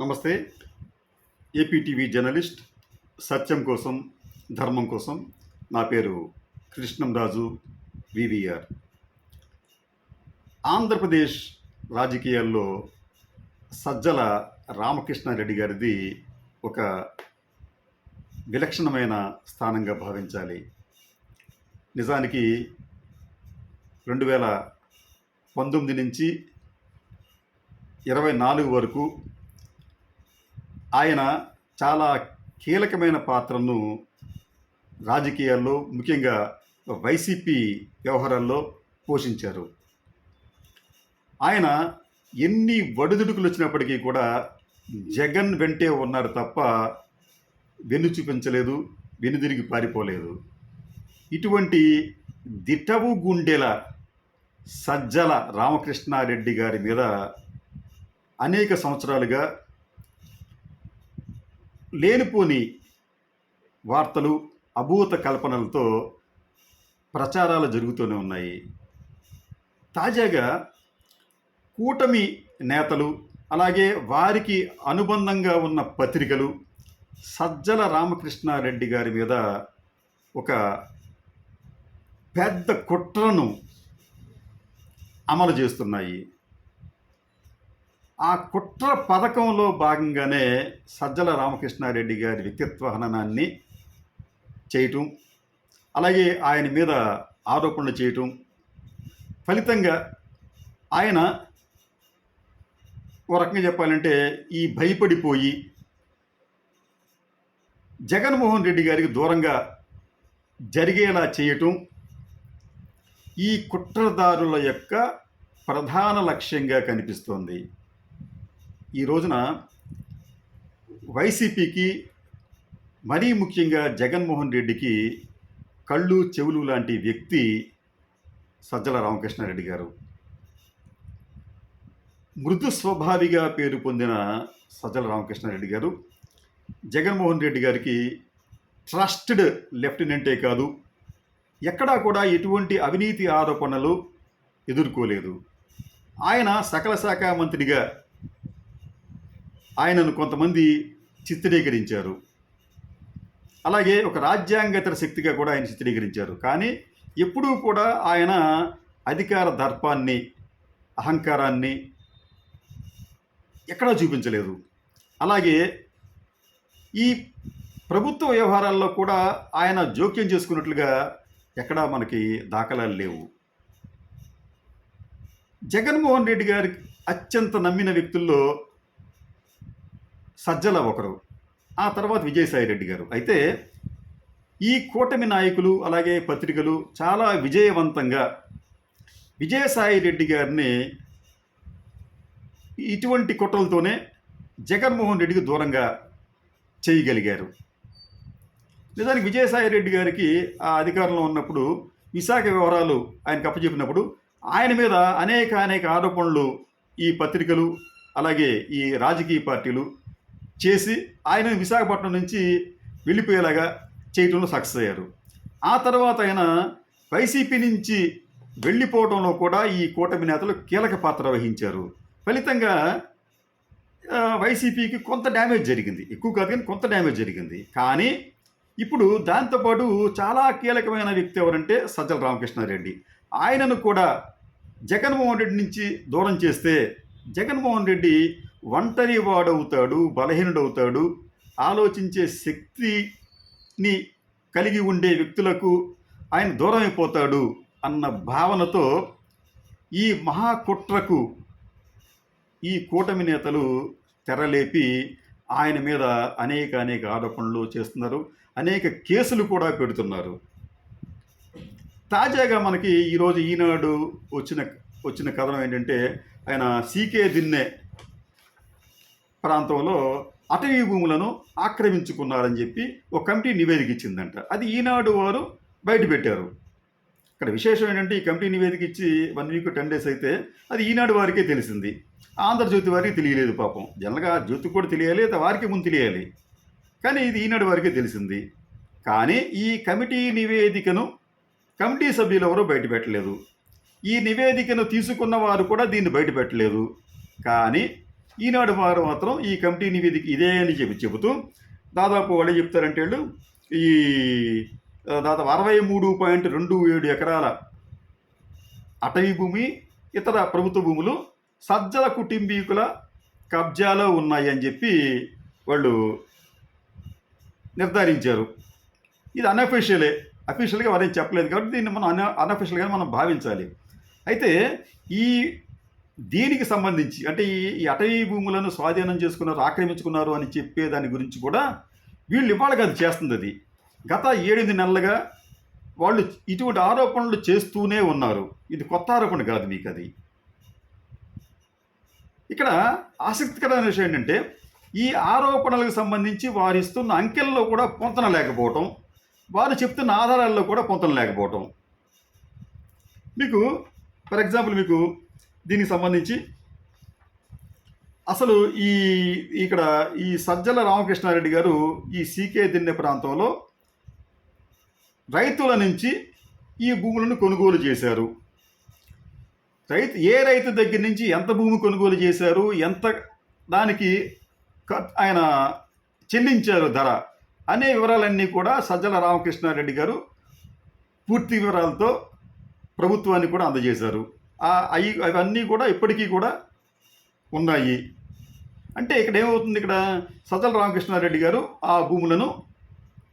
నమస్తే. APTV journalist సత్యం కోసం ధర్మం కోసం నా పేరు కృష్ణంరాజు వివిఆర్. ఆంధ్రప్రదేశ్ రాజకీయాల్లో సజ్జల రామకృష్ణారెడ్డి గారిది ఒక విలక్షణమైన స్థానంగా భావించాలి. నిజానికి రెండు వేల పంతొమ్మిది నుంచి ఇరవై నాలుగు వరకు ఆయన చాలా కీలకమైన పాత్రను రాజకీయాల్లో ముఖ్యంగా వైసీపీ వ్యవహారాల్లో పోషించారు. ఆయన ఎన్ని వడుదుడుకులు వచ్చినప్పటికీ కూడా జగన్ వెంటే ఉన్నారు తప్ప వెన్ను చూపించలేదు వెనుదిరిగి పారిపోలేదు. ఇటువంటి దిటవు గుండెల సజ్జల రామకృష్ణారెడ్డి గారి మీద అనేక సంవత్సరాలుగా లేనిపోని వార్తలు అభూత కల్పనలతో ప్రచారాలు జరుగుతూనే ఉన్నాయి. తాజాగా కూటమి నేతలు అలాగే వారికి అనుబంధంగా ఉన్న పత్రికలు సజ్జల రామకృష్ణారెడ్డి గారి మీద ఒక పెద్ద కుట్రను అమలు చేస్తున్నాయి. ఆ కుట్ర పథకంలో భాగంగానే సజ్జల రామకృష్ణారెడ్డి గారి వ్యక్తిత్వ హననాన్ని చేయటం అలాగే ఆయన మీద ఆరోపణలు చేయటం ఫలితంగా ఆయన ఓ రకంగా చెప్పాలంటే ఈ భయపడిపోయి జగన్మోహన్ రెడ్డి గారికి దూరంగా జరిగేలా చేయటం ఈ కుట్రదారుల యొక్క ప్రధాన లక్ష్యంగా కనిపిస్తోంది. ఈ రోజున వైసీపీకి మరీ ముఖ్యంగా జగన్మోహన్ రెడ్డికి కళ్ళు చెవులు లాంటి వ్యక్తి సజ్జల రామకృష్ణారెడ్డి గారు. మృదు స్వభావిగా పేరు పొందిన సజ్జల రామకృష్ణారెడ్డి గారు. జగన్మోహన్ రెడ్డి గారికి ట్రస్టెడ్ లెఫ్టినెంటే కాదు ఎక్కడా కూడా ఎటువంటి అవినీతి ఆరోపణలు ఎదుర్కోలేదు. ఆయన సకల శాఖ మంత్రిగా ఆయనను కొంతమంది చిత్రీకరించారు. అలాగే ఒక రాజ్యాంగేతర శక్తిగా కూడా ఆయన చిత్రీకరించారు. కానీ ఎప్పుడూ కూడా ఆయన అధికార దర్పాన్ని అహంకారాన్ని ఎక్కడా చూపించలేదు. అలాగే ఈ ప్రభుత్వ వ్యవహారాల్లో కూడా ఆయన జోక్యం చేసుకున్నట్లుగా ఎక్కడా మనకి దాఖలాలు లేవు. జగన్మోహన్ రెడ్డి గారికి అత్యంత నమ్మిన వ్యక్తుల్లో సజ్జల ఒకరు. ఆ తర్వాత విజయసాయి రెడ్డి గారు. అయితే ఈ కూటమి నాయకులు అలాగే పత్రికలు చాలా విజయవంతంగా విజయసాయి రెడ్డి గారిని ఇటువంటి కుట్రలతోనే జగన్మోహన్ రెడ్డికి దూరంగా చేయగలిగారు. నిజానికి విజయసాయి రెడ్డి గారికి ఆ అధికారంలో ఉన్నప్పుడు విశాఖ వివరాలు ఆయనకు అప్పచెప్పినప్పుడు ఆయన మీద అనేక అనేక ఆరోపణలు ఈ పత్రికలు అలాగే ఈ రాజకీయ పార్టీలు చేసి ఆయన విశాఖపట్నం నుంచి వెళ్ళిపోయేలాగా చేయటంలో సక్సెస్ అయ్యారు. ఆ తర్వాత ఆయన వైసీపీ నుంచి వెళ్ళిపోవడంలో కూడా ఈ కూటమి నేతలు కీలక పాత్ర వహించారు. ఫలితంగా వైసీపీకి కొంత డ్యామేజ్ జరిగింది. ఎక్కువ కాదు కానీ కొంత డ్యామేజ్ జరిగింది. కానీ ఇప్పుడు దాంతోపాటు చాలా కీలకమైన వ్యక్తి ఎవరంటే సజ్జల రామకృష్ణారెడ్డి. ఆయనను కూడా జగన్మోహన్ రెడ్డి నుంచి దూరం చేస్తే జగన్మోహన్ రెడ్డి ఒంటరి వాడవుతాడు బలహీనుడవుతాడు. ఆలోచించే శక్తిని కలిగి ఉండే వ్యక్తులకు ఆయన దూరమైపోతాడు అన్న భావనతో ఈ మహాకుట్రకు ఈ కూటమి నేతలు తెరలేపి ఆయన మీద అనేక అనేక ఆరోపణలు చేస్తున్నారు. అనేక కేసులు కూడా పెడుతున్నారు. తాజాగా మనకి ఈరోజు ఈనాడు వచ్చిన వచ్చిన కథనం ఏంటంటే ఆయన సీకే దిన్నే ప్రాంతంలో అటవీ భూములను ఆక్రమించుకున్నారని చెప్పి ఒక కమిటీ నివేదిక ఇచ్చిందంట అది ఈనాడు వారు బయటపెట్టారు ఇక్కడ విశేషం ఏంటంటే ఈ కమిటీ నివేదిక ఇచ్చి వన్ వీక్ టెన్ డేస్ అయితే అది ఈనాడు వారికే తెలిసింది. ఆంధ్రజ్యోతి వారికి తెలియలేదు పాపం. జనరల్గా జ్యోతికి కూడా తెలియాలి వారికి ముందు తెలియాలి. కానీ ఇది ఈనాడు వారికే తెలిసింది. కానీ ఈ కమిటీ నివేదికను కమిటీ సభ్యులు ఎవరూ బయటపెట్టలేదు ఈ నివేదికను తీసుకున్న వారు కూడా దీన్ని బయటపెట్టలేదు కానీ ఈనాడు వారు మాత్రం ఈ కమిటీ నివేదిక ఇదే అని చెప్పి చెబుతూ దాదాపు వాళ్ళు చెప్తారంటే వీళ్ళు ఈ దాదాపు అరవై మూడు పాయింట్ రెండు ఏడు ఎకరాల అటవీ భూమి ఇతర ప్రభుత్వ భూములు సజ్జల కుటుంబీకుల కబ్జాలో ఉన్నాయి అని చెప్పి వాళ్ళు నిర్ధారించారు. ఇది అన్అఫీషియలే అఫీషియల్గా వారేం చెప్పలేదు కాబట్టి దీన్ని మనం అన్ అన్అఫీషియల్గా మనం భావించాలి. అయితే ఈ దీనికి సంబంధించి అంటే ఈ అటవీ భూములను స్వాధీనం చేసుకున్నారు ఆక్రమించుకున్నారు అని చెప్పే దాని గురించి కూడా వీళ్ళు ఇవాళ కాదు చేస్తుంది అది. గత ఏడెనిమిది నెలలుగా వాళ్ళు ఇటువంటి ఆరోపణలు చేస్తూనే ఉన్నారు. ఇది కొత్త ఆరోపణ కాదు మీకు అది. ఇక్కడ ఆసక్తికరమైన విషయం ఏంటంటే ఈ ఆరోపణలకు సంబంధించి వారు ఇస్తున్న అంకెల్లో కూడా పొంతన లేకపోవటం వారు చెప్తున్న ఆధారాల్లో కూడా పొంతన లేకపోవటం. మీకు ఫర్ ఎగ్జాంపుల్ మీకు దీనికి సంబంధించి అసలు ఈ ఇక్కడ ఈ సజ్జల రామకృష్ణారెడ్డి గారు ఈ సీకే దిన్నె ప్రాంతంలో రైతుల నుంచి ఈ భూములను కొనుగోలు చేశారు. రైతు ఏ రైతు దగ్గర నుంచి ఎంత భూమి కొనుగోలు చేశారు ఎంత దానికి ఆయన చెల్లించారు ధర అనే వివరాలన్నీ కూడా సజ్జల రామకృష్ణారెడ్డి గారు పూర్తి వివరాలతో ప్రభుత్వాన్ని కూడా అందజేశారు. అవి అవన్నీ కూడా ఇప్పటికీ కూడా ఉన్నాయి. అంటే ఇక్కడ ఏమవుతుంది ఇక్కడ? సజ్జల రామకృష్ణారెడ్డి గారు ఆ భూములను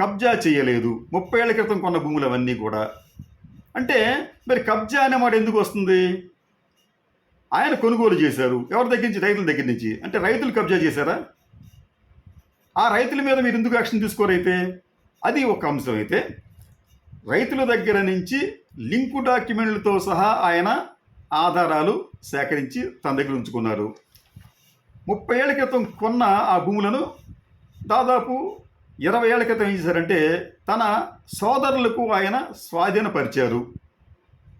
కబ్జా చేయలేదు. ముప్పై ఏళ్ళ క్రితం కొన్న భూములు అవన్నీ కూడా. అంటే మరి కబ్జా అనే మాట ఎందుకు వస్తుంది? ఆయన కొనుగోలు చేశారు. ఎవరి దగ్గర నుంచి? రైతుల దగ్గర నుంచి. అంటే రైతులు కబ్జా చేశారా? ఆ రైతుల మీద మీరు ఎందుకు యాక్షన్ తీసుకోరైతే అది ఒక అంశం అయితే రైతుల దగ్గర నుంచి లింకు డాక్యుమెంట్లతో సహా ఆయన ఆధారాలు సేకరించి తన దగ్గర ఉంచుకున్నారు. ముప్పై ఏళ్ళ క్రితం కొన్న ఆ భూములను దాదాపు ఇరవై ఏళ్ళ క్రితం ఏం చేశారంటే తన సోదరులకు ఆయన స్వాధీనపరిచారు.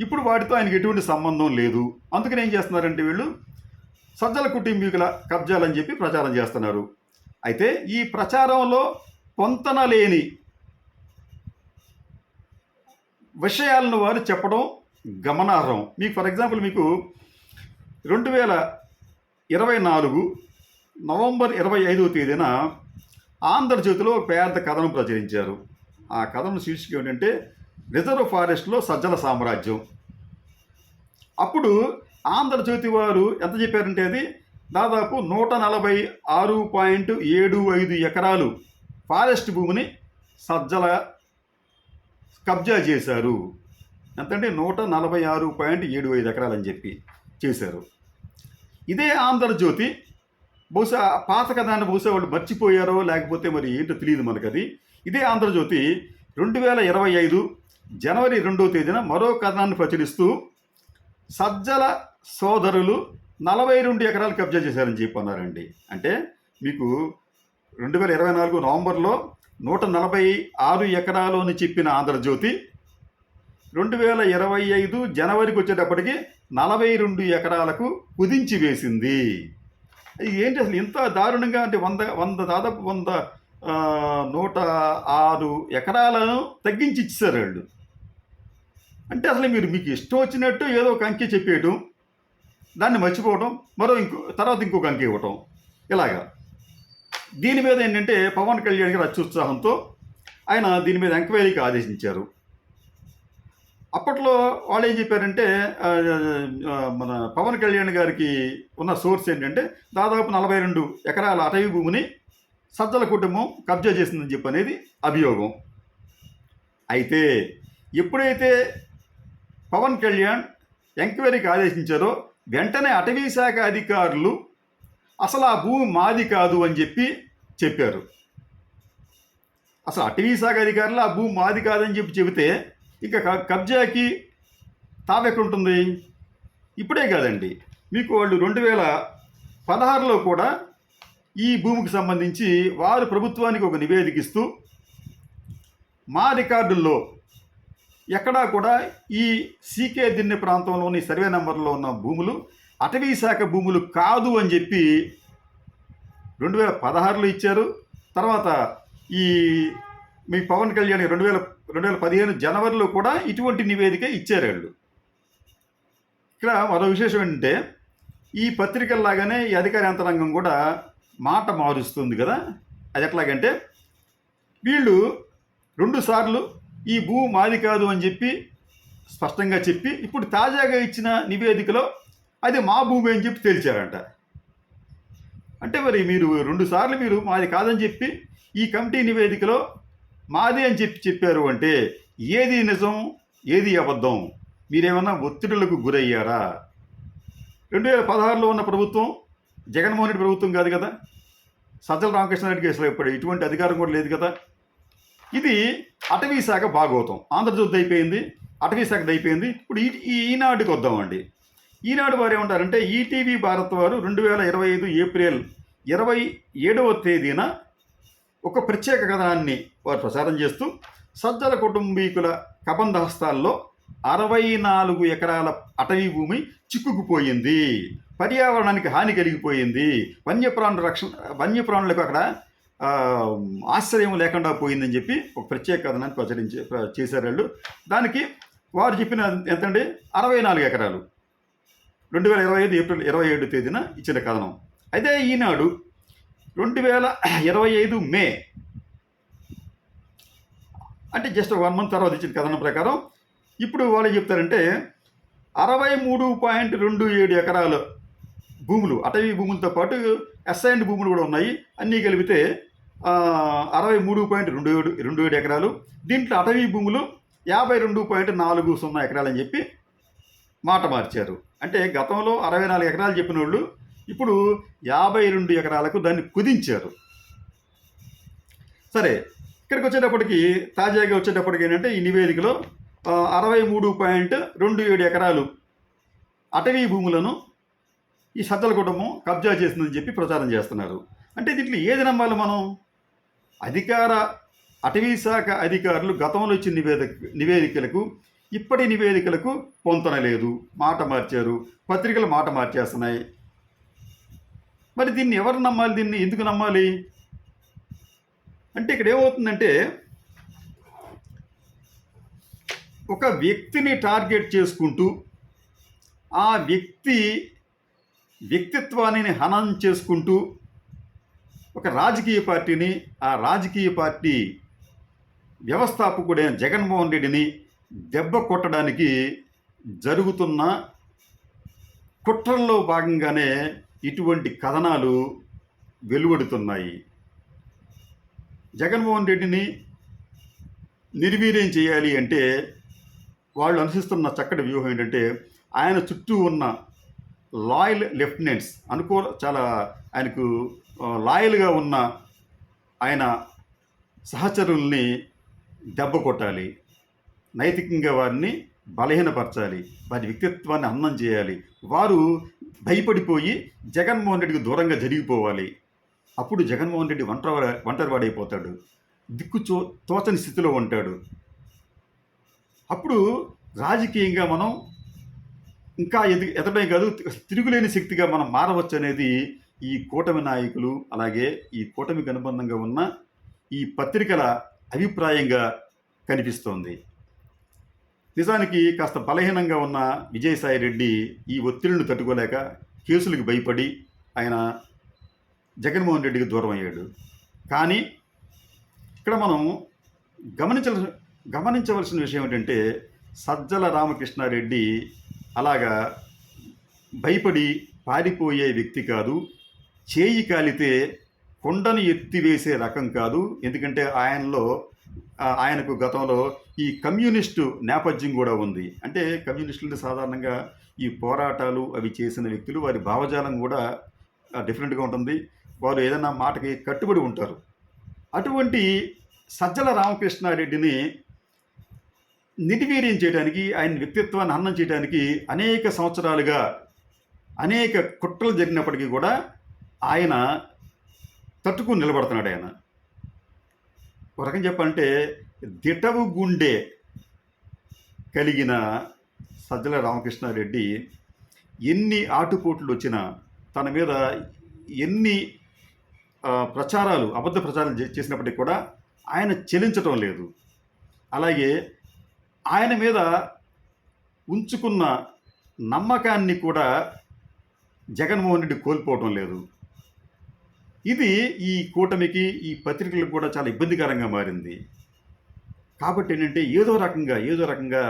ఇప్పుడు వాటితో ఆయనకి ఎటువంటి సంబంధం లేదు. అందుకని ఏం చేస్తున్నారంటే వీళ్ళు సజ్జల కుటుంబీకుల కబ్జాలని చెప్పి ప్రచారం చేస్తున్నారు. అయితే ఈ ప్రచారంలో పొంతన లేని విషయాలను వారు చెప్పడం గమనార్హం. మీకు ఫర్ ఎగ్జాంపుల్ మీకు రెండు వేల ఇరవై నాలుగు నవంబర్ ఇరవై ఐదవ తేదీన ఆంధ్రజ్యోతిలో ఒక కథను కథనం ప్రచురించారు. ఆ కథను శీర్షిక ఏంటంటే రిజర్వ్ ఫారెస్ట్లో సజ్జల సామ్రాజ్యం. అప్పుడు ఆంధ్రజ్యోతి వారు ఎంత చెప్పారంటే అది దాదాపు నూట నలభై ఆరు పాయింట్ ఏడు ఐదు ఎకరాలు ఫారెస్ట్ భూమిని సజ్జల కబ్జా చేశారు. ఎంతంటే నూట నలభై ఆరు పాయింట్ ఏడు ఐదు ఎకరాలు అని చెప్పి చేశారు. ఇదే ఆంధ్రజ్యోతి బహుశా పాత కథాన్ని బహుశా వాళ్ళు మర్చిపోయారో లేకపోతే మరి ఏంటో తెలియదు మనకు అది ఇదే ఆంధ్రజ్యోతి రెండు వేల ఇరవై ఐదు జనవరి రెండవ తేదీన మరో కథనాన్ని ప్రచురిస్తూ సజ్జల సోదరులు నలభై రెండు ఎకరాలు కబ్జా చేశారని చెప్పి అన్నారండి. అంటే మీకు రెండు వేల ఇరవై నాలుగు నవంబర్లో నూట నలభై ఆరు ఎకరాలు అని చెప్పిన ఆంధ్రజ్యోతి రెండు వేల ఇరవై ఐదు జనవరికి వచ్చేటప్పటికి నలభై రెండు ఎకరాలకు కుదించి వేసింది. ఏంటి అసలు ఇంత దారుణంగా అంటే వంద వంద దాదాపు వంద నూట ఆరు ఎకరాలను తగ్గించి ఇచ్చేసారు వాళ్ళు. అంటే అసలు మీరు మీకు ఇష్టం వచ్చినట్టు ఏదో ఒక అంకె చెప్పేయటం దాన్ని మర్చిపోవడం మరో ఇంకో తర్వాత ఇంకొక అంకె ఇవ్వటం ఇలాగా. దీని మీద ఏంటంటే పవన్ కళ్యాణ్ గారు అత్యుత్సాహంతో ఆయన దీని మీద ఎంక్వైరీకి ఆదేశించారు. అప్పట్లో వాళ్ళు ఏం చెప్పారంటే మన పవన్ కళ్యాణ్ గారికి ఉన్న సోర్స్ ఏంటంటే దాదాపు నలభై రెండు ఎకరాల అటవీ భూమిని సజ్జల కుటుంబం కబ్జా చేసిందని చెప్పి అనేది అభియోగం. అయితే ఎప్పుడైతే పవన్ కళ్యాణ్ ఎంక్వైరీకి ఆదేశించారో వెంటనే అటవీ శాఖ అధికారులు అసలు ఆ భూమి మాది కాదు అని చెప్పి చెప్పారు. అసలు అటవీ శాఖ అధికారులు ఆ భూమి మాది కాదని చెప్పి చెబితే ఇక క- కబ్జాకి తావెక్కడుంటుంది ఇప్పుడే కాదండి. మీకు వాళ్ళు రెండు వేల పదహారులో కూడా ఈ భూమికి సంబంధించి వారు ప్రభుత్వానికి ఒక నివేదిక ఇస్తూ మా రికార్డుల్లో ఎక్కడా కూడా ఈ సీకే దిన్నె ప్రాంతంలోని సర్వే నెంబర్లో ఉన్న భూములు అటవీ శాఖ భూములు కాదు అని చెప్పి రెండు వేల పదహారులో ఇచ్చారు. తర్వాత ఈ మీ పవన్ కళ్యాణ్ రెండు వేల రెండు వేల పదిహేను జనవరిలో కూడా ఇటువంటి నివేదిక ఇచ్చారు వాళ్ళు. ఇక్కడ మరో విశేషం ఏంటంటే ఈ పత్రికల్లాగానే ఈ అధికార యంత్రాంగం కూడా మాట మారుస్తుంది కదా. అది ఎట్లాగంటే వీళ్ళు రెండుసార్లు ఈ భూ మాది కాదు అని చెప్పి స్పష్టంగా చెప్పి ఇప్పుడు తాజాగా ఇచ్చిన నివేదికలో అది మా భూమి అని చెప్పి తేల్చారంట. అంటే మరి మీరు రెండుసార్లు మీరు మాది కాదని చెప్పి ఈ కమిటీ నివేదికలో మాది అని చెప్పి చెప్పారు అంటే ఏది నిజం ఏది అబద్ధం? మీరేమన్నా ఒత్తిడులకు గురయ్యారా? రెండు వేల పదహారులో ఉన్న ప్రభుత్వం జగన్మోహన్ రెడ్డి ప్రభుత్వం కాదు కదా. సజ్జల రామకృష్ణారెడ్డికి అసలు ఇప్పుడు ఇటువంటి అధికారం కూడా లేదు కదా. ఇది అటవీ శాఖ భాగవతం ఆంధ్రజ్యోతి అయిపోయింది అటవీ శాఖది అయిపోయింది. ఇప్పుడు ఈ ఈ- ఈనాడుకి వద్దామండి. ఈనాడు వారు ఏమంటారంటే ఈటీవీ భారత్ వారు రెండు వేల ఇరవై ఐదు ఏప్రిల్ ఇరవై ఏడవ తేదీన ఒక ప్రత్యేక కథనాన్ని వారు ప్రసారం చేస్తూ సజ్జల కుటుంబీకుల కబంధ హస్తాల్లో అరవై నాలుగు ఎకరాల అటవీ భూమి చిక్కుకుపోయింది. పర్యావరణానికి హాని కలిగిపోయింది. వన్యప్రాణుల రక్షణ వన్యప్రాణులకు అక్కడ ఆశ్చర్యం లేకుండా పోయిందని చెప్పి ఒక ప్రత్యేక కథనాన్ని ప్రచురించి చేశారు వాళ్ళు. దానికి వారు చెప్పిన ఎంతండి? అరవై నాలుగు ఎకరాలు. రెండు వేల ఇరవై ఐదు ఏప్రిల్ ఇరవై ఏడు తేదీన ఇచ్చిన కథనం. అయితే ఈనాడు రెండు వేల ఇరవై ఐదు మే. అంటే జస్ట్ వన్ మంత్ తర్వాత ఇచ్చిన కథనం ప్రకారం. ఇప్పుడు వాళ్ళు చెప్తారంటే అరవై మూడు పాయింట్ రెండు ఏడు ఎకరాల భూములు అటవీ భూములతో పాటు అసైన్డ్ భూములు కూడా ఉన్నాయి. అన్నీ కలిపితే అరవై మూడు పాయింట్ రెండు ఏడు రెండు ఏడు ఎకరాలు. దీంట్లో అటవీ భూములు యాభై రెండు పాయింట్ నాలుగు సున్నా ఎకరాలు అని చెప్పి మాట మార్చారు. అంటే గతంలో అరవై నాలుగు ఎకరాలు చెప్పిన వాళ్ళు ఇప్పుడు యాభై రెండు ఎకరాలకు దాన్ని కుదించారు. సరే ఇక్కడికి వచ్చేటప్పటికి తాజాగా వచ్చేటప్పటికి ఏంటంటే ఈ నివేదికలో అరవై మూడు పాయింట్ రెండు ఏడు ఎకరాలు అటవీ భూములను ఈ సజ్జల కుటుంబం కబ్జా చేసిందని చెప్పి ప్రచారం చేస్తున్నారు. అంటే దీంట్లో ఏది నమ్మాలి మనం? అధికార అటవీ శాఖ అధికారులు గతంలో ఇచ్చిన నివేదిక నివేదికలకు ఇప్పటి నివేదికలకు పొంతన లేదు. మాట మార్చారు. పత్రికలు మాట మార్చేస్తున్నాయి. మరి దీన్ని ఎవరు నమ్మాలి దీన్ని? ఎందుకు నమ్మాలి? అంటే ఇక్కడ ఏమవుతుందంటే ఒక వ్యక్తిని టార్గెట్ చేసుకుంటూ ఆ వ్యక్తి వ్యక్తిత్వాన్ని హనం చేసుకుంటూ ఒక రాజకీయ పార్టీని ఆ రాజకీయ పార్టీ వ్యవస్థాపకుడైన జగన్మోహన్ రెడ్డిని దెబ్బ కొట్టడానికి జరుగుతున్న కుట్రల్లో భాగంగానే ఇటువంటి కథనాలు వెలువడుతున్నాయి. జగన్మోహన్ రెడ్డిని నిర్వీర్యం చేయాలి అంటే వాళ్ళు అనుసరిస్తున్న చక్కటి వ్యూహం ఏంటంటే ఆయన చుట్టూ ఉన్న లాయల్ లెఫ్టినెంట్స్ అనుకూల చాలా ఆయనకు లాయల్గా ఉన్న ఆయన సహచరుల్ని దెబ్బ కొట్టాలి. నైతికంగా వారిని బలహీనపరచాలి. వారి వ్యక్తిత్వాన్ని అందం చేయాలి. వారు భయపడిపోయి జగన్మోహన్ రెడ్డికి దూరంగా జరిగిపోవాలి. అప్పుడు జగన్మోహన్ రెడ్డి ఒంటరి ఒంటరివాడైపోతాడు దిక్కు చో తోచని స్థితిలో ఉంటాడు. అప్పుడు రాజకీయంగా మనం ఇంకా ఎది ఎదడమే కాదు తిరుగులేని శక్తిగా మనం మారవచ్చు అనేది ఈ కూటమి నాయకులు అలాగే ఈ కూటమికి అనుబంధంగా ఉన్న ఈ పత్రికల అభిప్రాయంగా కనిపిస్తోంది. నిజానికి కాస్త బలహీనంగా ఉన్న విజయసాయి రెడ్డి ఈ ఒత్తిడిని తట్టుకోలేక కేసులకు భయపడి ఆయన జగన్మోహన్ రెడ్డికి దూరం అయ్యాడు. కానీ ఇక్కడ మనం గమనించ గమనించవలసిన విషయం ఏంటంటే సజ్జల రామకృష్ణారెడ్డి అలాగా భయపడి పారిపోయే వ్యక్తి కాదు. చేయి కాలితే కొండను ఎత్తివేసే రకం కాదు. ఎందుకంటే ఆయనలో ఆయనకు గతంలో ఈ కమ్యూనిస్టు నేపథ్యం కూడా ఉంది. అంటే కమ్యూనిస్టులు సాధారణంగా ఈ పోరాటాలు అవి చేసిన వ్యక్తులు వారి భావజాలం కూడా డిఫరెంట్గా ఉంటుంది. వారు ఏదైనా మాటకి కట్టుబడి ఉంటారు. అటువంటి సజ్జల రామకృష్ణారెడ్డిని నిర్వీర్యం చేయడానికి ఆయన వ్యక్తిత్వాన్ని హనం చేయడానికి అనేక సంవత్సరాలుగా అనేక కుట్రలు జరిగినప్పటికీ కూడా ఆయన తట్టుకుని నిలబడుతున్నాడు ఆయన. ఒక రకం చెప్పాలంటే దిటవు గుండె కలిగిన సజ్జల రామకృష్ణారెడ్డి ఎన్ని ఆటుపోట్లు వచ్చినా తన మీద ఎన్ని ప్రచారాలు అబద్ధ ప్రచారాలు చే- చేసినప్పటికీ కూడా ఆయన చెలించటం లేదు. అలాగే ఆయన మీద ఉంచుకున్న నమ్మకాన్ని కూడా జగన్మోహన్ రెడ్డి కోల్పోవటం లేదు. ఇది ఈ కూటమికి ఈ పత్రికలకు కూడా చాలా ఇబ్బందికరంగా మారింది. కాబట్టి ఏంటంటే ఏదో రకంగా ఏదో రకంగా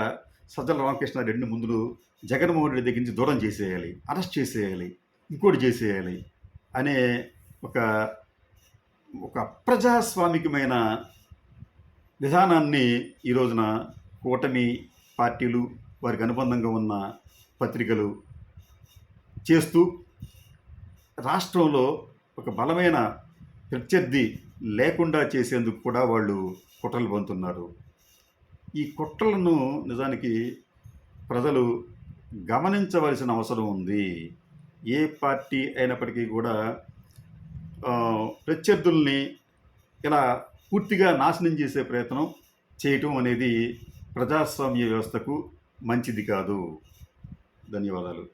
సజ్జల రామకృష్ణారెడ్డిని ముందు జగన్మోహన్ రెడ్డి దగ్గర నుంచి దూరం చేసేయాలి అరెస్ట్ చేసేయాలి ఇంకోటి చేసేయాలి అనే ఒక ఒక ప్రజాస్వామికమైన విధానాన్ని ఈ రోజున కూటమి పార్టీలు వారికి అనుబంధంగా ఉన్న పత్రికలు చేస్తూ రాష్ట్రంలో ఒక బలమైన ప్రత్యర్థి లేకుండా చేసేందుకు కూడా వాళ్ళు కుట్రలు పొందుతున్నారు. ఈ కుట్రలను నిజానికి ప్రజలు గమనించవలసిన అవసరం ఉంది. ఏ పార్టీ అయినప్పటికీ కూడా ప్రత్యర్థుల్ని ఇలా పూర్తిగా నాశనం చేసే ప్రయత్నం చేయటం అనేది ప్రజాస్వామ్య వ్యవస్థకు మంచిది కాదు. ధన్యవాదాలు.